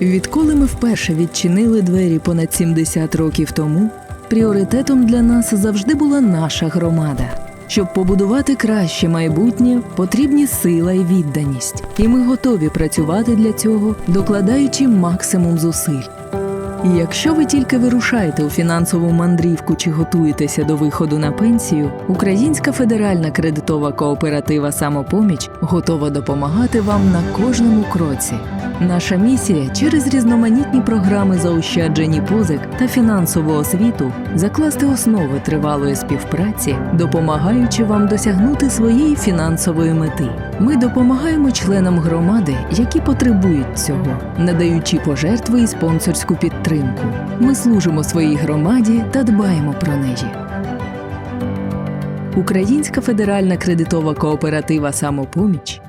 Відколи ми вперше відчинили двері понад 70 років тому, пріоритетом для нас завжди була наша громада. Щоб побудувати краще майбутнє, потрібні сила і відданість. І ми готові працювати для цього, докладаючи максимум зусиль. І якщо ви тільки вирушаєте у фінансову мандрівку чи готуєтеся до виходу на пенсію, Українська федеральна кредитова кооператива Самопоміч готова допомагати вам на кожному кроці. Наша місія через різноманітні програми заощаджень і позик та фінансову освіту закласти основи тривалої співпраці, допомагаючи вам досягнути своєї фінансової мети. Ми допомагаємо членам громади, які потребують цього, надаючи пожертви і спонсорську підтримку. Ми служимо своїй громаді та дбаємо про неї. Українська федеральна кредитова кооператива Самопоміч